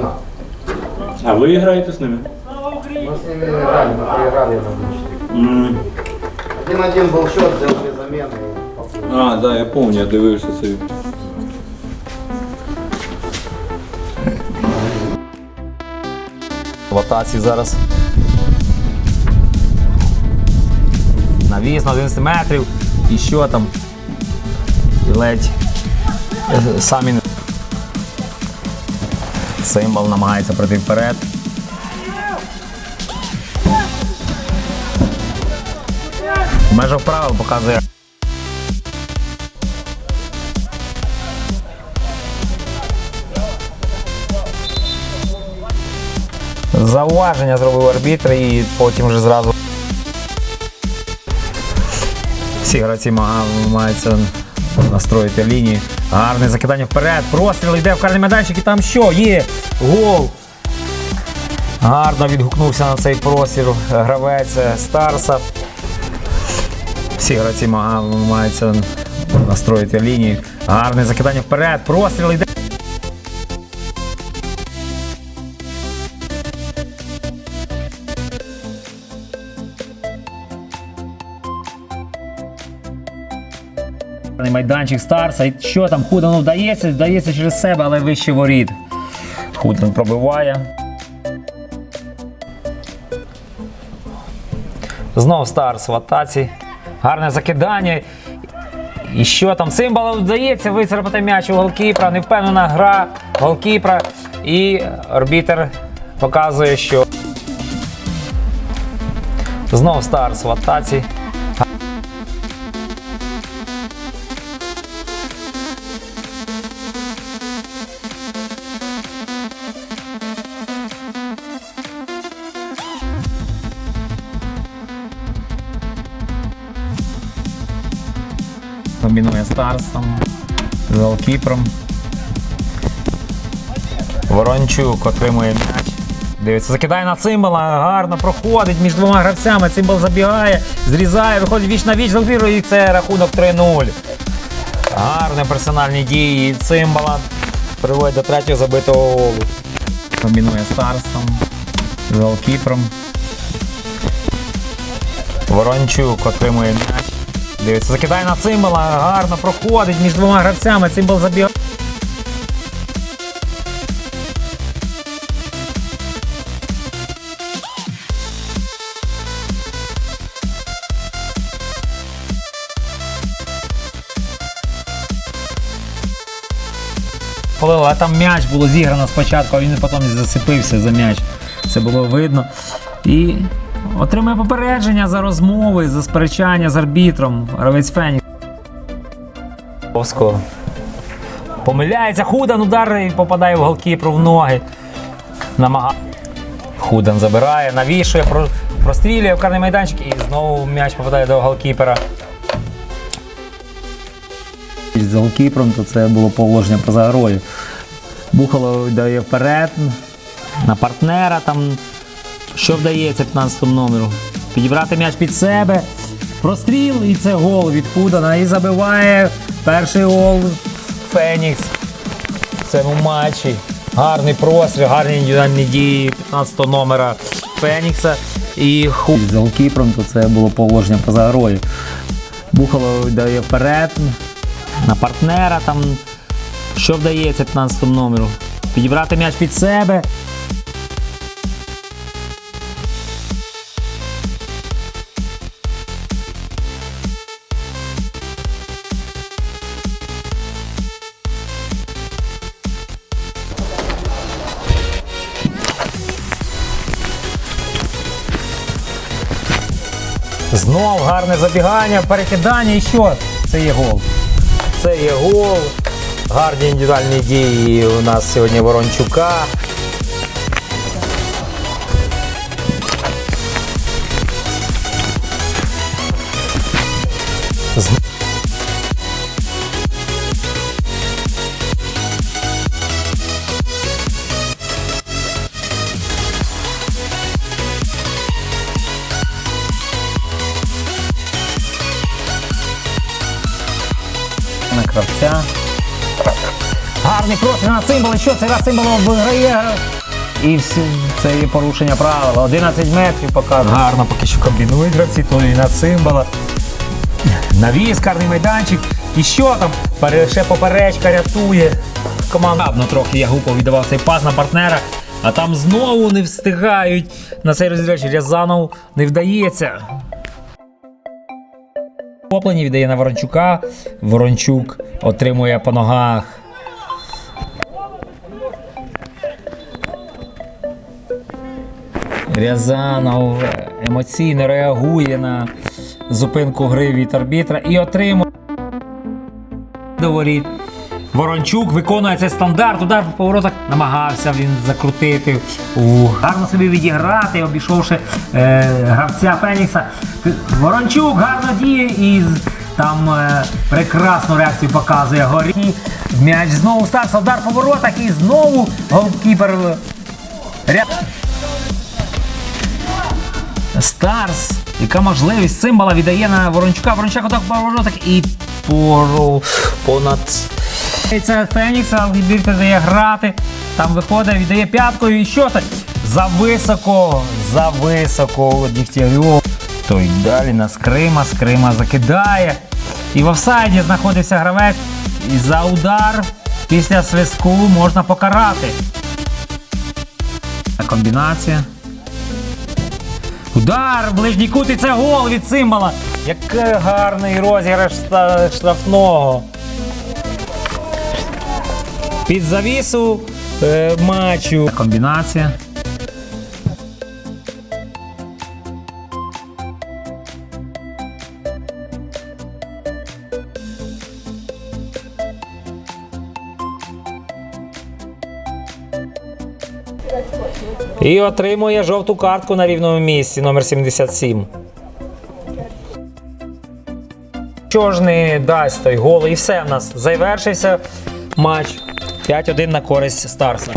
одна. А ви граєте з ними? Мы с ними играли, мы проиграли на две М. Один-один был счет, сделали замены. и поплыли. А, да, я пам'ятаю, я дивився це. В атаці зараз. Навіс на 11 метрів. І що там? І ледь е, самі. не- Цимбал намагається пройти вперед. В межах правил показує. Зауваження зробив арбітр і потім вже зразу. Всі гравці ма- намагаються настроїти лінії. Гарне закидання вперед. Простріл йде в карний майданчик і там що? Є гол. Гарно відгукнувся на цей простір гравець Старса. Всі гравці ма- намагаються настроїти лінію. Гарне закидання вперед. Простріл йде. Майданчик Старса. І що там? Худану вдається, вдається через себе, але вище воріт. Худан пробиває. Знов Старс в атаці. Гарне закидання. І що там? Цимбалу вдається вицарапати м'яч у голкіпра. Невпевнена гра голкіпра. І арбітер показує, що знов Старс в атаці. Комбінує Старс там з голкіпром. Ворончук отримує м'яч. Дивиться, закидає на цимбала, гарно проходить між двома гравцями. Цимбал забігає, зрізає, виходить віч на віч, голкіпер, і це рахунок 3-0. Гарні персональні дії цимбала приводить до третього забитого голу. Комбінує Старс там з голкіпром. Ворончук отримує м'яч. Дивиться, закидає на цимбала, гарно проходить між двома гравцями. Цимбал. Полило, а там м'яч було зіграно спочатку, а він потім засипився за м'яч. Це було видно. І отримує попередження за розмови, за сперечання з арбітром. Гравець Фенікс. Помиляється Худан, удар і попадає в голкіпру в ноги. Намага... Худан забирає, навішує, про- прострілює в карний майданчик і знову м'яч попадає до голкіпера. З голкіпром, то це було положення поза грою. Бухало дає вперед на партнера. Там, що вдається 15 номеру? Підібрати м'яч під себе. Простріл і це гол від Худана. І забиває перший гол Фенікс в цьому матчі. Гарний простріл, гарні індивідуальні дії 15 номера Фенікса. І Худ з голкіпром, то це було положення поза грою. Бухало дає вперед на партнера. Там, що вдається 15 номеру? Підібрати м'яч під себе. Знов гарне забігання, перекидання і що? Це є гол. Це є гол. Гарні індивідуальні дії у нас сьогодні Ворончука. З- Гарний простріл на цимбали. Що цей раз цимбалов виграє? І всі, це є порушення правил. 11 метрів показує. Гарно поки що комбінують гравці, то і на цимбала. Навіс, карний майданчик. І що там? Ще поперечка рятує. Команда Абно трохи Ягупов віддавав цей пас на партнера. А там знову не встигають на цей розіграч. Рязанов не вдається. Поплені віддає на Ворончука. Ворончук отримує по ногах. Рязанов емоційно реагує на зупинку гри від арбітра і отримує до воріт. Ворончук виконує цей стандарт. Удар по поворотах намагався він закрутити. У, гарно собі відіграти, обійшовши е, гравця Фенікса. Ворончук гарно діє і там е, прекрасну реакцію показує горі. М'яч знову стався, удар по воротах і знову голкіпер. ря- Старс. Яка можливість символа віддає на Ворончука. Ворончук отак по воротах і понад. Це Фенікс, Алгібір дає грати. Там виходить, віддає п'яткою і що так? За високо, за високо Дігтярьов. То й далі на скрима, скрима закидає. І в офсайді знаходився гравець. І за удар після свистку можна покарати. Комбінація. Удар, в ближній кут і це гол від Цимбала. Який гарний розіграш штрафного. Під завісу е, матчу. Комбінація. І отримує жовту картку на рівному місці, номер 77. Що ж не дасть той гол, і все в нас. Завершився матч 5-1 на користь Старса.